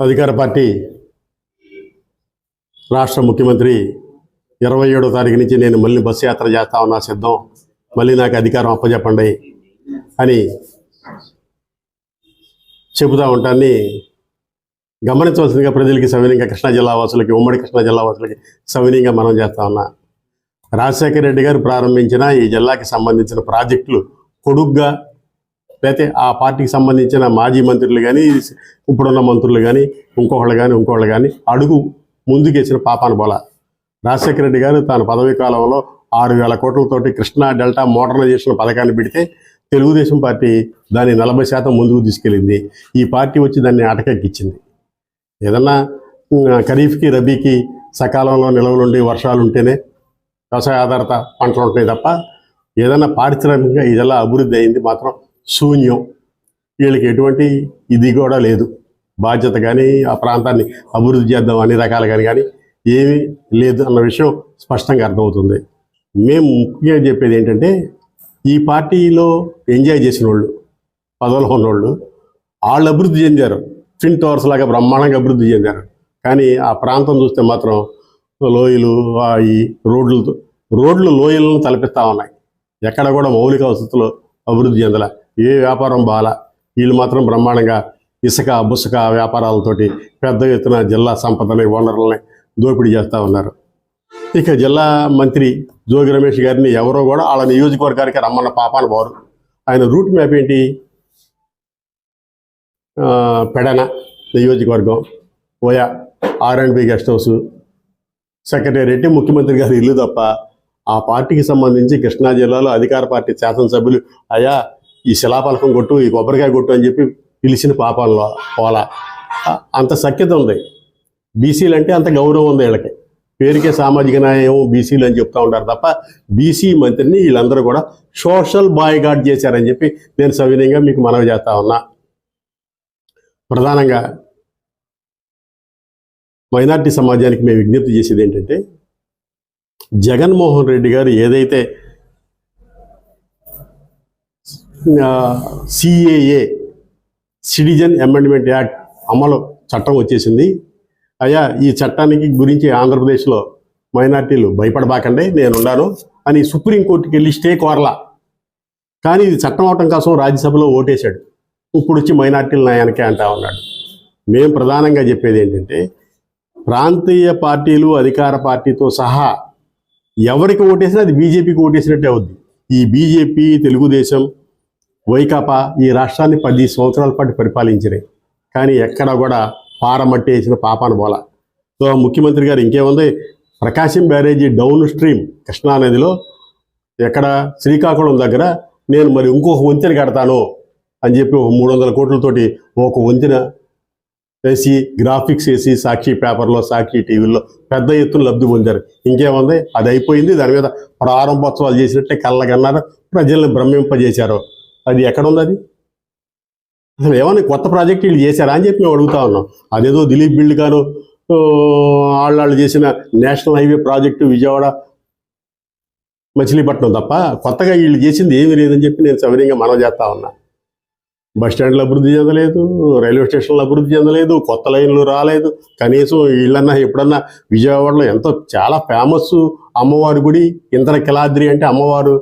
అధికార పార్టీ రాష్ట్ర ముఖ్యమంత్రి ఇరవై ఏడో తారీఖు నుంచి నేను మళ్ళీ బస్సు యాత్ర చేస్తా ఉన్నా సిద్ధం. మళ్ళీ నాకు అధికారం అప్పచెప్పండి అని చెబుతూ ఉంటాన్ని గమనించవలసిందిగా ప్రజలకి సవినీయంగా కృష్ణా జిల్లా వాసులకి ఉమ్మడి కృష్ణా జిల్లా వాసులకి సవినీయంగా మనం చేస్తా ఉన్నా. రాజశేఖర రెడ్డి గారు ప్రారంభించిన ఈ జిల్లాకి సంబంధించిన ప్రాజెక్టులు కొడుగ్గా లేకపోతే ఆ పార్టీకి సంబంధించిన మాజీ మంత్రులు కానీ ఇప్పుడున్న మంత్రులు కానీ ఇంకొకళ్ళు కానీ ఇంకొకళ్ళు కానీ అడుగు ముందుకేసిన పాపాన బోల. రాజశేఖర రెడ్డి గారు తన పదవీ కాలంలో ఆరు వేల కోట్లతోటి కృష్ణా డెల్టా మోడర్నైజేషన్ పథకాన్ని పెడితే తెలుగుదేశం పార్టీ దాన్ని నలభై శాతం ముందుకు తీసుకెళ్ళింది. ఈ పార్టీ వచ్చి దాన్ని అటకెక్కించింది ఏదన్నా ఖరీఫ్కి రబీకి సకాలంలో నిల్వలుండి వర్షాలు ఉంటేనే వ్యవసాయ ఆధారిత పంటలు ఉంటున్నాయి తప్ప ఏదైనా పారిశ్రామికంగా ఈ జిల్లా అభివృద్ధి అయింది మాత్రం శూన్యం. వీళ్ళకి ఎటువంటి ఇది కూడా లేదు. బాధ్యత కానీ ఆ ప్రాంతాన్ని అభివృద్ధి చేద్దాం అన్ని రకాలుగా కానీ ఏమీ లేదు అన్న విషయం స్పష్టంగా అర్థమవుతుంది. మేము ముఖ్యంగా చెప్పేది ఏంటంటే ఈ పార్టీలో ఎంజాయ్ చేసిన వాళ్ళు పదవులో ఉన్నోళ్ళు వాళ్ళు అభివృద్ధి చెందారు. ట్విన్ టవర్స్ లాగా బ్రహ్మాండంగా అభివృద్ధి చెందారు. కానీ ఆ ప్రాంతం చూస్తే మాత్రం లోయలు ఈ రోడ్లు రోడ్లు లోయలను తలపిస్తూ ఉన్నాయి. ఎక్కడ కూడా మౌలిక వసతులు అభివృద్ధి చెందలే. ఏ వ్యాపారం బాల? వీళ్ళు మాత్రం బ్రహ్మాండంగా ఇసుక బుసక వ్యాపారాలతోటి పెద్ద ఎత్తున జిల్లా సంపదని వనరులని దోపిడీ చేస్తూ ఉన్నారు. ఇక జిల్లా మంత్రి జోగి రమేష్ గారిని ఎవరో కూడా వాళ్ళ నియోజకవర్గానికి రమ్మన్న పాపాన పోరు. ఆయన రూట్ మ్యాప్ ఏంటి? పెడన నియోజకవర్గం ఓయా R and B guest house secretariat ముఖ్యమంత్రి గారి ఇల్లు తప్ప ఆ పార్టీకి సంబంధించి కృష్ణా జిల్లాలో అధికార పార్టీ శాసనసభ్యులు అయా ఈ శిలాపలకం కొట్టు ఈ కొబ్బరికాయ కొట్టు అని చెప్పి పిలిచిన పాపాలలో పోలా. అంత సఖ్యత ఉంది. బీసీలు అంటే అంత గౌరవం ఉంది వీళ్ళకి. పేరుకే సామాజిక న్యాయం బీసీలు అని చెప్తా ఉంటారు తప్ప బీసీ మంత్రిని వీళ్ళందరూ కూడా సోషల్ బాయ్గాట్ చేశారని చెప్పి నేను సవినయంగా మీకు మనవి చేస్తా ఉన్నా. ప్రధానంగా మైనార్టీ సమాజానికి మేము విజ్ఞప్తి చేసేది ఏంటంటే జగన్మోహన్ రెడ్డి గారు ఏదైతే సిఏఏ సిటిజన్ అమెండ్మెంట్ యాక్ట్ అమలు చట్టం వచ్చేసింది. అయ్యా ఈ చట్టానికి గురించి ఆంధ్రప్రదేశ్లో మైనార్టీలు భయపడబాకండి నేనున్నాను అని సుప్రీంకోర్టుకి వెళ్ళి స్టే కోరలా. కానీ ఇది చట్టం అవటం కోసం రాజ్యసభలో ఓటేశాడు. ఇప్పుడు వచ్చి మైనార్టీల న్యాయానికే అంటా ఉన్నాడు. మేము ప్రధానంగా చెప్పేది ఏంటంటే ప్రాంతీయ పార్టీలు అధికార పార్టీతో సహా ఎవరికి ఓటేసినా అది బీజేపీకి ఓటేసినట్టే అవుద్ది. ఈ బీజేపీ తెలుగుదేశం వైకాపా ఈ రాష్ట్రాన్ని పది సంవత్సరాల పాటు పరిపాలించినాయి. కానీ ఎక్కడ కూడా పారమట్టి వేసిన పాపాన బోల. సో ముఖ్యమంత్రి గారు ఇంకేముంది? ప్రకాశం బ్యారేజీ డౌన్ స్ట్రీమ్ కృష్ణానదిలో ఎక్కడ శ్రీకాకుళం దగ్గర నేను మరి ఇంకొక వంతెన కడతాను అని చెప్పి ఒక మూడు వందల కోట్లతోటి ఒక వంతెన వేసి గ్రాఫిక్స్ వేసి సాక్షి పేపర్లో సాక్షి టీవీలో పెద్ద ఎత్తున లబ్ధి పొందారు. ఇంకేముంది? అది అయిపోయింది. దాని మీద ప్రారంభోత్సవాలు చేసినట్టే కళ్ళగన్నారు ప్రజల్ని భ్రమింపజేశారు. అది ఎక్కడ ఉంది అది? అసలు ఏమన్నా కొత్త ప్రాజెక్ట్ వీళ్ళు చేశారా అని చెప్పి మేము అడుగుతా ఉన్నాం. అదేదో దిలీప్ బిల్డ్ గారు వాళ్ళు చేసిన national highway project Vijayawada Machilipatnam తప్ప కొత్తగా వీళ్ళు చేసింది ఏమీ లేదని చెప్పి నేను సవినయంగా మనం చేస్తా ఉన్నా. బస్ స్టాండ్లు అభివృద్ధి చెందలేదు రైల్వే స్టేషన్లు అభివృద్ధి చెందలేదు కొత్త లైన్లు రాలేదు. కనీసం వీళ్ళన్నా ఎప్పుడన్నా విజయవాడలో ఎంతో చాలా ఫేమస్ అమ్మవారి గుడి ఇంద్ర కిలాద్రి అంటే అమ్మవారు.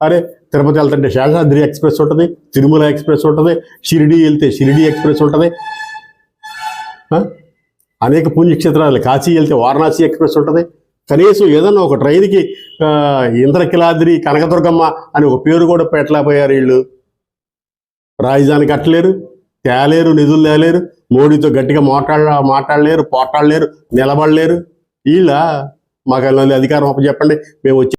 అరే తిరుపతి వెళ్తుంటే శేషాద్రి ఎక్స్ప్రెస్ ఉంటుంది తిరుమల ఎక్స్ప్రెస్ ఉంటుంది షిరిడి వెళ్తే షిరిడి ఎక్స్ప్రెస్ ఉంటుంది. ఆ? అనేక పుణ్యక్షేత్రాలు కాశీ వెళ్తే వారణాసి ఎక్స్ప్రెస్ ఉంటుంది. కనీసం ఏదన్నా ఒక ట్రైన్కి ఇంద్రకిలాద్రి కనకదుర్గమ్మ అని ఒక పేరు కూడా పెట్టలేకపోయారు వీళ్ళు. రాజధాని కట్టలేరు తేలేరు నిధులు తేలేరు మోడీతో గట్టిగా మాట్లాడ మాట్లాడలేరు పోట్లాడలేరు నిలబడలేరు. వీళ్ళ మాకు అధికారం అప్పచెప్పండి మేము వచ్చి